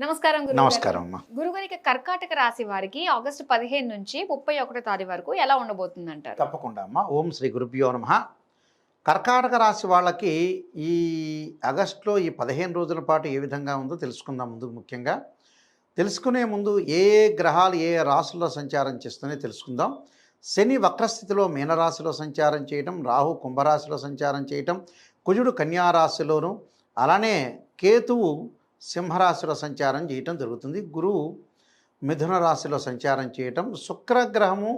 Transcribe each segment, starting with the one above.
నమస్కారం. నమస్కారం అమ్మా. గురుగారు ఇక కర్కాటక రాశి వారికి ఆగస్టు పదిహేను నుంచి ముప్పై ఒకటో తారీఖు వరకు ఎలా ఉండబోతుంది అంటారు తప్పకుండా అమ్మా. ఓం శ్రీ గురుభ్యో నమ. కర్కాటక రాశి వాళ్ళకి ఈ ఆగస్టులో ఈ పదిహేను రోజుల పాటు ఏ విధంగా ఉందో తెలుసుకుందాం ముందు ముఖ్యంగా. తెలుసుకునే ముందు ఏ ఏ గ్రహాలు ఏ ఏ రాశుల్లో సంచారం చేస్తున్నాయో తెలుసుకుందాం. శని వక్రస్థితిలో మీనరాశిలో సంచారం చేయటం రాహు కుంభరాశిలో సంచారం చేయటం కుజుడు కన్యారాశిలోను అలానే కేతువు సింహరాశిలో సంచారం చేయటం జరుగుతుంది. గురువు మిథున రాశిలో సంచారం చేయటం. శుక్రగ్రహము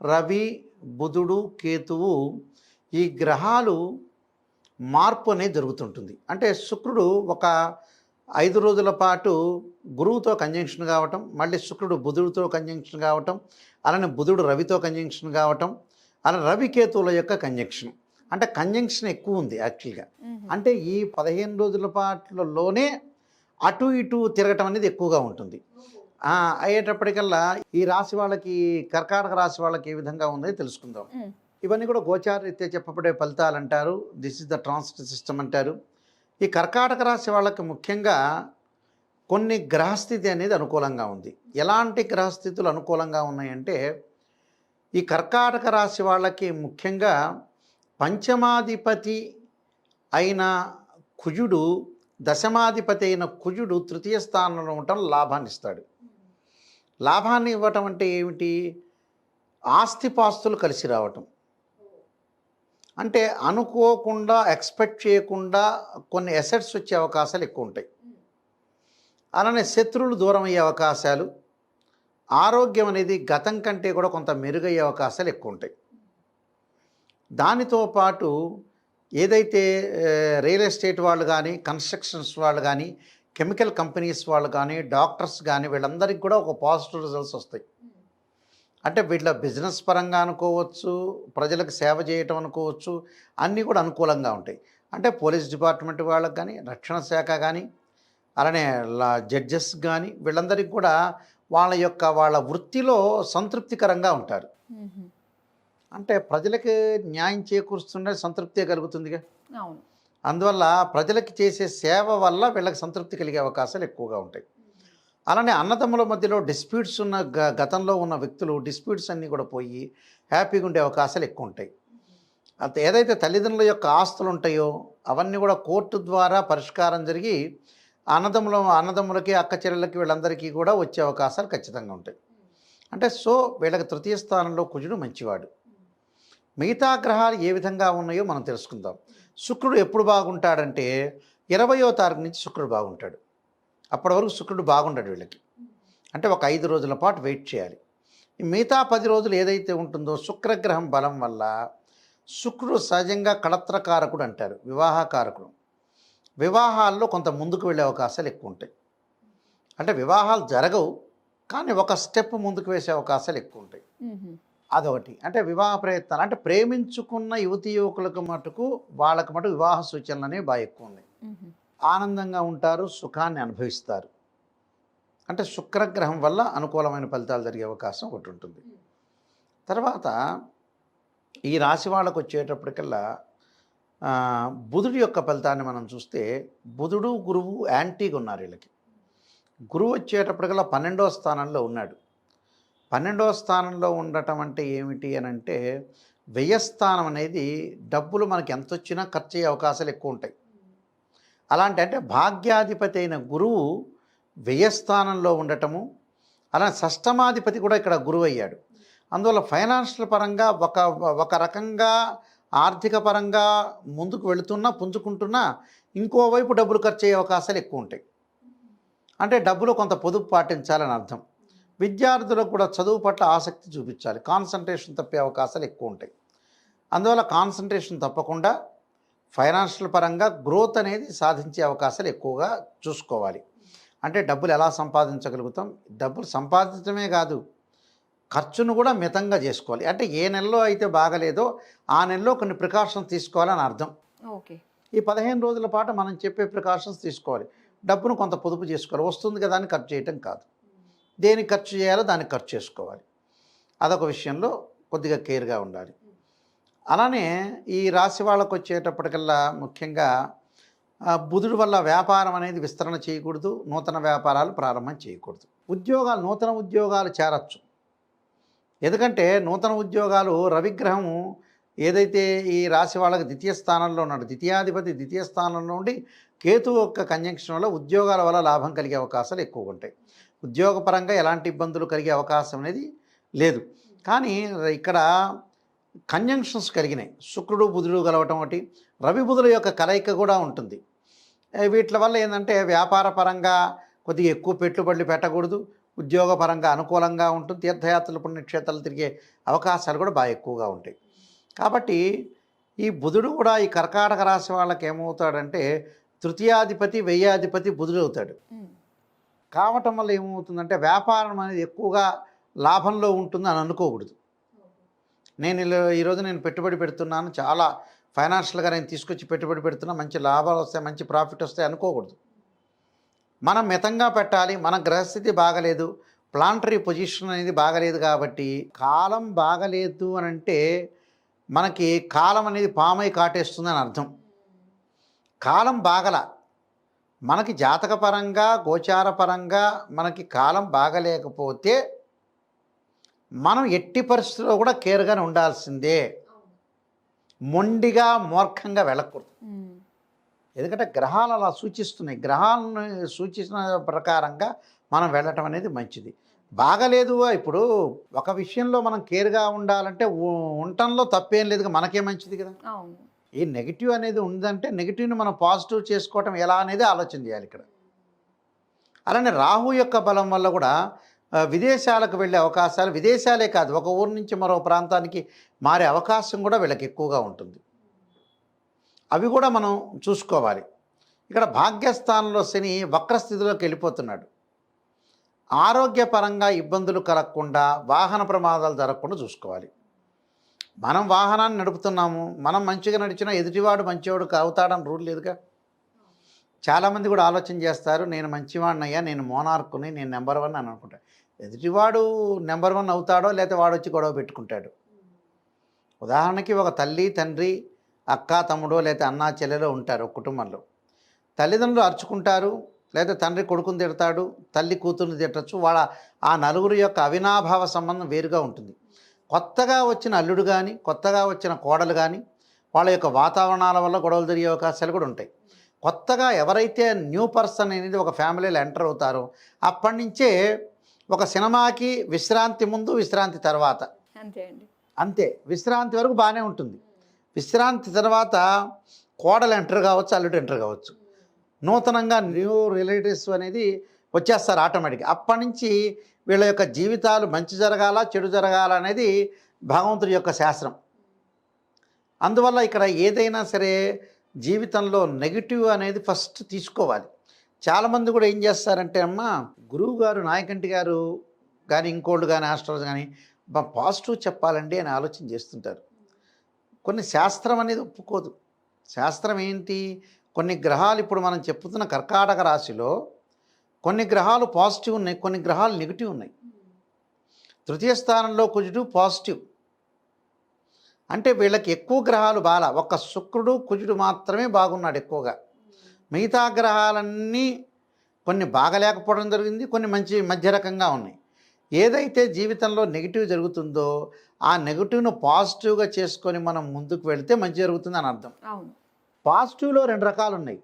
రవి బుధుడు కేతువు ఈ గ్రహాలు మార్పు అనేది జరుగుతుంటుంది. అంటే శుక్రుడు ఒక ఐదు రోజుల పాటు గురువుతో కంజంక్షన్ కావటం మళ్ళీ శుక్రుడు బుధుడితో కంజంక్షన్ కావటం అలానే బుధుడు రవితో కంజంక్షన్ కావటం అలా రవి కేతువుల యొక్క కంజంక్షన్ అంటే కంజంక్షన్ ఎక్కువ ఉంది యాక్చువల్గా అంటే ఈ పదిహేను రోజుల పాటలలోనే అటు ఇటు తిరగటం అనేది ఎక్కువగా ఉంటుంది. అయ్యేటప్పటికల్లా ఈ రాశి వాళ్ళకి కర్కాటక రాశి వాళ్ళకి ఏ విధంగా ఉందో తెలుసుకుందాం. ఇవన్నీ కూడా గోచారీత్యా చెప్పబడే ఫలితాలు అంటారు this is the transit system అంటారు. ఈ కర్కాటక రాశి వాళ్ళకి ముఖ్యంగా కొన్ని గ్రహస్థితి అనేది అనుకూలంగా ఉంది. ఎలాంటి గ్రహస్థితులు అనుకూలంగా ఉన్నాయంటే ఈ కర్కాటక రాశి వాళ్ళకి ముఖ్యంగా పంచమాధిపతి అయిన కుజుడు దశమాధిపతి అయిన కుజుడు తృతీయ స్థానంలో ఉండటం లాభాన్ని ఇస్తాడు. లాభాన్ని ఇవ్వటం అంటే ఏమిటి? ఆస్తిపాస్తులు కలిసి రావటం. అంటే అనుకోకుండా ఎక్స్పెక్ట్ చేయకుండా కొన్ని ఎసెట్స్ వచ్చే అవకాశాలు ఎక్కువ ఉంటాయి. అలానే శత్రువులు దూరం అయ్యే అవకాశాలు ఆరోగ్యం అనేది గతం కంటే కూడా కొంత మెరుగయ్యే అవకాశాలు ఎక్కువ ఉంటాయి. దానితో పాటు ఏదైతే రియల్ ఎస్టేట్ వాళ్ళు కానీ కన్స్ట్రక్షన్స్ వాళ్ళు కానీ కెమికల్ కంపెనీస్ వాళ్ళు కానీ డాక్టర్స్ కానీ వీళ్ళందరికీ కూడా ఒక పాజిటివ్ రిజల్ట్స్ వస్తాయి. అంటే వీళ్ళ బిజినెస్ పరంగా అనుకోవచ్చు ప్రజలకు సేవ చేయటం అనుకోవచ్చు అన్నీ కూడా అనుకూలంగా ఉంటాయి. అంటే పోలీస్ డిపార్ట్మెంట్ వాళ్ళకి కానీ రక్షణ శాఖ కానీ అలానే జడ్జెస్ కానీ వీళ్ళందరికీ కూడా వాళ్ళ యొక్క వాళ్ళ వృత్తిలో సంతృప్తికరంగా ఉంటారు. అంటే ప్రజలకి న్యాయం చేకూరుస్తుండే సంతృప్తి కలుగుతుందిగా. అవును. అందువల్ల ప్రజలకి చేసే సేవ వల్ల వీళ్ళకి సంతృప్తి కలిగే అవకాశాలు ఎక్కువగా ఉంటాయి. అలానే అన్నదమ్ముల మధ్యలో డిస్ప్యూట్స్ ఉన్న గ- గతంలో ఉన్న వ్యక్తులు డిస్ప్యూట్స్ అన్నీ కూడా పోయి హ్యాపీగా ఉండే అవకాశాలు ఎక్కువ ఉంటాయి. అంత ఏదైతే తల్లిదండ్రుల యొక్క ఆస్తులు ఉంటాయో అవన్నీ కూడా కోర్టు ద్వారా పరిష్కారం జరిగి అన్నదమ్ముల అన్నదమ్ములకి అక్క చెల్లెలకి వీళ్ళందరికీ కూడా వచ్చే అవకాశాలు ఖచ్చితంగా ఉంటాయి. అంటే సో వీళ్ళకి తృతీయ స్థానంలో కుజుడు మంచివాడు. మిగతా గ్రహాలు ఏ విధంగా ఉన్నాయో మనం తెలుసుకుందాం. శుక్రుడు ఎప్పుడు బాగుంటాడంటే ఇరవయో తారీఖు నుంచి శుక్రుడు బాగుంటాడు. అప్పటి వరకు శుక్రుడు బాగుండడు వీళ్ళకి. అంటే ఒక ఐదు రోజుల పాటు వెయిట్ చేయాలి. మిగతా పది రోజులు ఏదైతే ఉంటుందో శుక్రగ్రహం బలం వల్ల శుక్రుడు సహజంగా కళత్రకారకుడు అంటారు వివాహకారకుడు. వివాహాల్లో కొంత ముందుకు వెళ్ళే అవకాశాలు ఎక్కువ ఉంటాయి. అంటే వివాహాలు జరగవు కానీ ఒక స్టెప్ ముందుకు వేసే అవకాశాలు ఎక్కువ ఉంటాయి. అదొకటి. అంటే వివాహ ప్రయత్నాలు అంటే ప్రేమించుకున్న యువతి యువకులకు మటుకు వాళ్ళకు మటుకు వివాహ సూచనలు అనేవి బాగా ఎక్కువ ఉన్నాయి. ఆనందంగా ఉంటారు సుఖాన్ని అనుభవిస్తారు. అంటే శుక్రగ్రహం వల్ల అనుకూలమైన ఫలితాలు జరిగే అవకాశం ఒకటి ఉంటుంది. తర్వాత ఈ రాశి వాళ్ళకు వచ్చేటప్పటికల్లా బుధుడి యొక్క ఫలితాన్ని మనం చూస్తే బుధుడు గురువు యాంటీగా ఉన్నారు వీళ్ళకి. గురువు వచ్చేటప్పటికల్లా పన్నెండవ స్థానంలో ఉన్నాడు. పన్నెండవ స్థానంలో ఉండటం అంటే ఏమిటి అని అంటే వ్యయస్థానం అనేది డబ్బులు మనకి ఎంత వచ్చినా ఖర్చు అయ్యే అవకాశాలు ఎక్కువ ఉంటాయి. అలాంటి అంటే భాగ్యాధిపతి అయిన గురువు వ్యయస్థానంలో ఉండటము అలా షష్టమాధిపతి కూడా ఇక్కడ గురువు అయ్యాడు. అందువల్ల ఫైనాన్షియల్ పరంగా ఒక ఒక రకంగా ఆర్థిక పరంగా ముందుకు వెళుతున్నా పుంజుకుంటున్నా ఇంకోవైపు డబ్బులు ఖర్చు అయ్యే అవకాశాలు ఎక్కువ ఉంటాయి. అంటే డబ్బులు కొంత పొదుపు పాటించాలని అర్థం. విద్యార్థులకు కూడా చదువు పట్ల ఆసక్తి చూపించాలి. కాన్సన్ట్రేషన్ తప్పే అవకాశాలు ఎక్కువ ఉంటాయి. అందువల్ల కాన్సన్ట్రేషన్ తప్పకుండా ఫైనాన్షియల్ పరంగా గ్రోత్ అనేది సాధించే అవకాశాలు ఎక్కువగా చూసుకోవాలి. అంటే డబ్బులు ఎలా సంపాదించగలుగుతాం? డబ్బులు సంపాదించడమే కాదు ఖర్చును కూడా మితంగా చేసుకోవాలి. అంటే ఏ నెలలో అయితే బాగలేదో ఆ నెలలో కొన్ని ప్రికాషన్స్ తీసుకోవాలని అర్థం. ఓకే. ఈ పదిహేను రోజుల పాటు మనం చెప్పే ప్రికాషన్స్ తీసుకోవాలి. డబ్బును కొంత పొదుపు చేసుకోవాలి. వస్తుంది కదా అని ఖర్చు చేయటం కాదు. దేనికి ఖర్చు చేయాలో దానికి ఖర్చు చేసుకోవాలి. అదొక విషయంలో కొద్దిగా కేర్గా ఉండాలి. అలానే ఈ రాశి వాళ్ళకు వచ్చేటప్పటికల్లా ముఖ్యంగా బుధుడు వల్ల వ్యాపారం అనేది విస్తరణ చేయకూడదు నూతన వ్యాపారాలు ప్రారంభం చేయకూడదు. ఉద్యోగాలు నూతన ఉద్యోగాలు చేరచ్చు. ఎందుకంటే నూతన ఉద్యోగాలు రవిగ్రహం ఏదైతే ఈ రాశి వాళ్ళకి ద్వితీయ స్థానంలో ఉన్నాడు ద్వితీయాధిపతి ద్వితీయ స్థానంలో ఉండి కేతు యొక్క కంజంక్షన్ వల్ల ఉద్యోగాల వల్ల లాభం కలిగే అవకాశాలు ఎక్కువగా ఉంటాయి. ఉద్యోగపరంగా ఎలాంటి ఇబ్బందులు కలిగే అవకాశం అనేది లేదు. కానీ ఇక్కడ కంజంక్షన్స్ కలిగినాయి. శుక్రుడు బుధుడు కలవటం ఒకటి రవి బుధుల యొక్క కలయిక కూడా ఉంటుంది. వీటి వల్ల ఏంటంటే వ్యాపార పరంగా కొద్దిగా ఎక్కువ పెట్టుబడులు పెట్టకూడదు ఉద్యోగపరంగా అనుకూలంగా ఉంటుంది తీర్థయాత్రలు పుణ్యక్షేత్రాలు తిరిగే అవకాశాలు కూడా బాగా ఎక్కువగా ఉంటాయి. కాబట్టి ఈ బుధుడు కూడా ఈ కర్కాటక రాశి వాళ్ళకి ఏమవుతాడంటే తృతీయాధిపతి వెయ్యాధిపతి బుధుడు అవుతాడు కావటం వల్ల ఏమవుతుందంటే వ్యాపారం అనేది ఎక్కువగా లాభంలో ఉంటుంది అని అనుకోకూడదు. నేను ఇలా- ఈరోజు నేను పెట్టుబడి పెడుతున్నాను చాలా ఫైనాన్షియల్గా నేను తీసుకొచ్చి పెట్టుబడి పెడుతున్నా మంచి లాభాలు వస్తాయి మంచి ప్రాఫిట్ వస్తాయి అనుకోకూడదు. మనం మితంగా పెట్టాలి మన గ్రహస్థితి బాగలేదు ప్లాంటరీ పొజిషన్ అనేది బాగలేదు కాబట్టి కాలం బాగలేదు అని అంటే మనకి కాలం అనేది పామై కాటేస్తుంది అని అర్థం. కాలం బాగల మనకి జాతకపరంగా గోచారపరంగా మనకి కాలం బాగలేకపోతే మనం ఎట్టి పరిస్థితుల్లో కూడా కేర్గానే ఉండాల్సిందే. మొండిగా మూర్ఖంగా వెళ్ళకూడదు. ఎందుకంటే గ్రహాలు అలా సూచిస్తున్నాయి. గ్రహాలను సూచించిన ప్రకారంగా మనం వెళ్ళటం అనేది మంచిది. బాగలేదు ఇప్పుడు ఒక విషయంలో మనం కేర్గా ఉండాలంటే ఉండటంలో తప్పేం లేదు మనకే మంచిది కదా. అవును. ఈ నెగిటివ్ అనేది ఉందంటే నెగిటివ్ని మనం పాజిటివ్ చేసుకోవటం ఎలా అనేది ఆలోచన చేయాలి ఇక్కడ. అలానే రాహు యొక్క బలం వల్ల కూడా విదేశాలకు వెళ్ళే అవకాశాలు విదేశాలే కాదు ఒక ఊరు నుంచి మరో ప్రాంతానికి మారే అవకాశం కూడా వీళ్ళకి ఎక్కువగా ఉంటుంది. అవి కూడా మనం చూసుకోవాలి. ఇక్కడ భాగ్యస్థానంలో శని వక్రస్థితిలోకి వెళ్ళిపోతున్నాడు. ఆరోగ్యపరంగా ఇబ్బందులు కలగకుండా వాహన ప్రమాదాలు జరగకుండా చూసుకోవాలి. మనం వాహనాన్ని నడుపుతున్నాము మనం మంచిగా నడిచినా ఎదుటివాడు మంచివాడు అవుతాడని రూల్ లేదుగా? చాలామంది కూడా ఆలోచన చేస్తారు నేను మంచివాడినయ్యా నేను మోనార్కుని నేను నెంబర్ వన్ అని అనుకుంటాను ఎదుటివాడు నెంబర్ వన్ అవుతాడో లేకపోతే వాడు వచ్చి గొడవ పెట్టుకుంటాడు. ఉదాహరణకి ఒక తల్లి తండ్రి అక్క తమ్ముడో లేకపోతే అన్న చెల్లెలో ఉంటారు ఒక కుటుంబంలో. తల్లిదండ్రులు అరుచుకుంటారు లేదా తండ్రి కొడుకుని తిడతాడు తల్లి కూతుర్ని తిట్టచ్చు వాళ్ళ ఆ నలుగురు యొక్క అవినాభావ సంబంధం వేరుగా ఉంటుంది. కొత్తగా వచ్చిన అల్లుడు కానీ కొత్తగా వచ్చిన కోడలు కానీ వాళ్ళ యొక్క వాతావరణాల వల్ల గొడవలు జరిగే అవకాశాలు కూడా ఉంటాయి. కొత్తగా ఎవరైతే న్యూ పర్సన్ అనేది ఒక ఫ్యామిలీలో ఎంటర్ అవుతారో అప్పటి నుంచే ఒక సినిమాకి విశ్రాంతి ముందు విశ్రాంతి తర్వాత. అంతే అండి. అంతే. విశ్రాంతి వరకు బాగానే ఉంటుంది. విశ్రాంతి తర్వాత కోడలు ఎంటర్ కావచ్చు అల్లుడు ఎంటర్ కావచ్చు. నూతనంగా న్యూ రిలేటివ్స్ అనేది వచ్చేస్తారు ఆటోమేటిక్గా. అప్పటి నుంచి వీళ్ళ యొక్క జీవితాలు మంచి జరగాల చెడు జరగాల అనేది భగవంతుడి యొక్క శాస్త్రం. అందువల్ల ఇక్కడ ఏదైనా సరే జీవితంలో నెగిటివ్ అనేది ఫస్ట్ తీసుకోవాలి. చాలామంది కూడా ఏం చేస్తారంటే అమ్మ గురువు గారు నాయకంటి గారు కానీ ఇంకోళ్ళు కానీ ఆస్ట్రాలజీ కానీ పాజిటివ్ చెప్పాలండి అని ఆలోచన చేస్తుంటారు. కొన్ని శాస్త్రం అనేది ఒప్పుకోదు. శాస్త్రం ఏంటి? కొన్ని గ్రహాలు ఇప్పుడు మనం చెప్పుతున్న కర్కాటక రాశిలో కొన్ని గ్రహాలు పాజిటివ్ ఉన్నాయి కొన్ని గ్రహాలు నెగిటివ్ ఉన్నాయి. తృతీయ స్థానంలో కుజుడు పాజిటివ్. అంటే వీళ్ళకి ఎక్కువ గ్రహాలు బాల ఒక్క శుక్రుడు కుజుడు మాత్రమే బాగున్నాడు ఎక్కువగా. మిగతా గ్రహాలన్నీ కొన్ని బాగలేకపోవడం జరిగింది కొన్ని మంచి మధ్య రకంగా ఉన్నాయి. ఏదైతే జీవితంలో నెగిటివ్ జరుగుతుందో ఆ నెగిటివ్ను పాజిటివ్గా చేసుకొని మనం ముందుకు వెళితే మంచి జరుగుతుంది అని అర్థం. పాజిటివ్లో రెండు రకాలు ఉన్నాయి.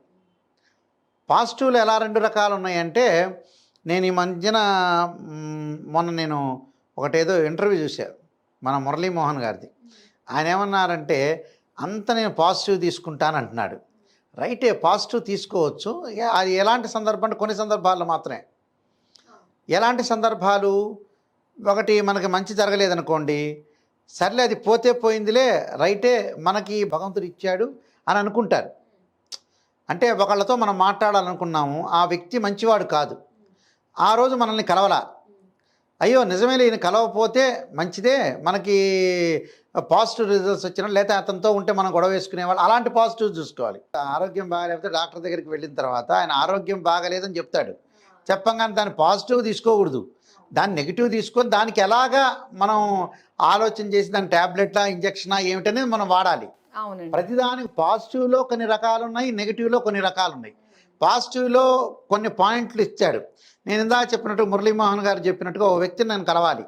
పాజిటివ్లో ఎలా రెండు రకాలు ఉన్నాయంటే నేను ఈ మధ్యన మొన్న నేను ఒకటేదో ఇంటర్వ్యూ చూశాను మన మురళీమోహన్ గారిది. ఆయన ఏమన్నారంటే అంత నేను పాజిటివ్ తీసుకుంటాను అంటున్నాడు రైటే పాజిటివ్ తీసుకోవచ్చు. అది ఎలాంటి సందర్భం అంటే కొన్ని సందర్భాల్లో మాత్రమే. ఎలాంటి సందర్భాలు? ఒకటి మనకి మంచి జరగలేదనుకోండి సర్లే అది పోతే పోయిందిలే రైటే మనకి భగవంతుడు ఇచ్చాడు అని అనుకుంటారు. అంటే ఒకళ్ళతో మనం మాట్లాడాలనుకున్నాము ఆ వ్యక్తి మంచివాడు కాదు. ఆ రోజు మనల్ని కలవలా. అయ్యో నిజమే ఈయన కలవకపోతే మంచిదే మనకి పాజిటివ్ రిజల్ట్స్ వచ్చినా లేకపోతే అతనితో ఉంటే మనం గొడవ వేసుకునేవాళ్ళు అలాంటి పాజిటివ్ చూసుకోవాలి. ఆరోగ్యం బాగాలేకపోతే డాక్టర్ దగ్గరికి వెళ్ళిన తర్వాత ఆయన ఆరోగ్యం బాగాలేదని చెప్తాడు. చెప్పంగానే దాన్ని పాజిటివ్ తీసుకోకూడదు. దాన్ని నెగిటివ్ తీసుకొని దానికి ఎలాగా మనం ఆలోచన చేసి దాని ట్యాబ్లెట్లా ఇంజక్షనా ఏమిటనేది మనం వాడాలి. ప్రతిదానికి పాజిటివ్లో కొన్ని రకాలు ఉన్నాయి నెగిటివ్లో కొన్ని రకాలు ఉన్నాయి పాజిటివ్లో కొన్ని పాయింట్లు ఇచ్చాడు. నేను ఇందాక చెప్పినట్టు మురళీమోహన్ గారు చెప్పినట్టుగా ఓ వ్యక్తిని నేను కలవాలి.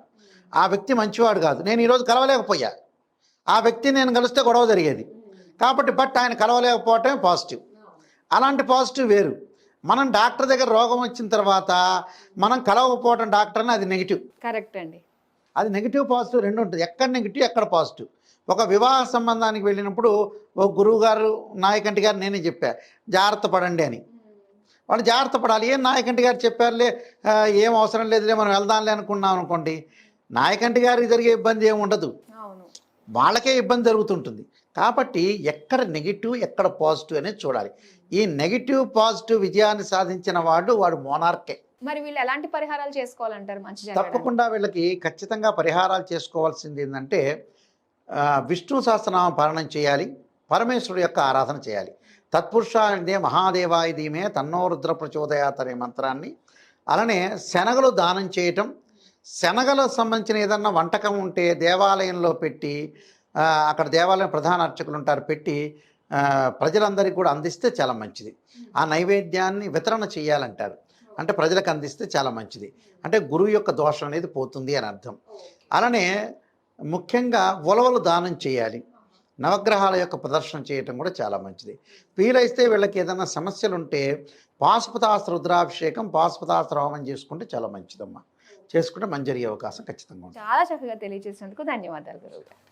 ఆ వ్యక్తి మంచివాడు కాదు. నేను ఈరోజు కలవలేకపోయా. ఆ వ్యక్తిని నేను కలిస్తే గొడవ జరిగేది. కాబట్టి బట్ ఆయన కలవలేకపోవటమే పాజిటివ్. అలాంటి పాజిటివ్ వేరు. మనం డాక్టర్ దగ్గర రోగం వచ్చిన తర్వాత మనం కలవకపోవటం డాక్టర్ అని అది నెగిటివ్. కరెక్ట్ అండి. అది నెగిటివ్ పాజిటివ్ రెండు ఉంటుంది ఎక్కడ నెగిటివ్ ఎక్కడ పాజిటివ్. ఒక వివాహ సంబంధానికి వెళ్ళినప్పుడు ఒక గురువు గారు నాయకంటి గారు నేనే చెప్పా జాగ్రత్త పడండి అని. వాళ్ళు జాగ్రత్త పడాలి. ఏం నాయకంటి గారు చెప్పారులే? ఏం అవసరం లేదులే మనం వెళ్దాంలే అనుకున్నాం అనుకోండి. నాయకంటి గారికి జరిగే ఇబ్బంది ఏమి ఉండదు. వాళ్ళకే ఇబ్బంది జరుగుతుంటుంది. కాబట్టి ఎక్కడ నెగిటివ్ ఎక్కడ పాజిటివ్ అనేది చూడాలి. ఈ నెగిటివ్ పాజిటివ్ విజయాన్ని సాధించిన వాడు వాడు మోనార్కే. మరి వీళ్ళు ఎలాంటి పరిహారాలు చేసుకోవాలంటారు మంచి తప్పకుండా వీళ్ళకి ఖచ్చితంగా పరిహారాలు చేసుకోవాల్సింది ఏంటంటే విష్ణు సహస్రనామ పాలనం చేయాలి పరమేశ్వరుడు యొక్క ఆరాధన చేయాలి. తత్పురుష మహాదేవాయ ధీమే తన్నో రుద్ర ప్రచోదయాత్ అనే మంత్రాన్ని. అలానే శనగలు దానం చేయటం శనగలకు సంబంధించిన ఏదన్నా వంటకం ఉంటే దేవాలయంలో పెట్టి అక్కడ దేవాలయం ప్రధాన అర్చకులు ఉంటారు పెట్టి ప్రజలందరికీ కూడా అందిస్తే చాలా మంచిది. ఆ నైవేద్యాన్ని వితరణ చేయాలంటారు. అంటే ప్రజలకు అందిస్తే చాలా మంచిది. అంటే గురువు యొక్క దోషం అనేది పోతుంది అని అర్థం. అలానే ముఖ్యంగా ఉలవలు దానం చేయాలి. నవగ్రహాల యొక్క ప్రదర్శన చేయటం కూడా చాలా మంచిది. వీలైస్తే వీళ్ళకి ఏదైనా సమస్యలు ఉంటే పాశుపతాస్త్ర రుద్రాభిషేకం పాశుపతాస్త్ర హోమం చేసుకుంటే చాలా మంచిదమ్మా. చేసుకుంటే మంచి జరిగే అవకాశం ఖచ్చితంగా ఉంటుంది. చాలా చక్కగా తెలియజేసినందుకు ధన్యవాదాలు గురువు గారు.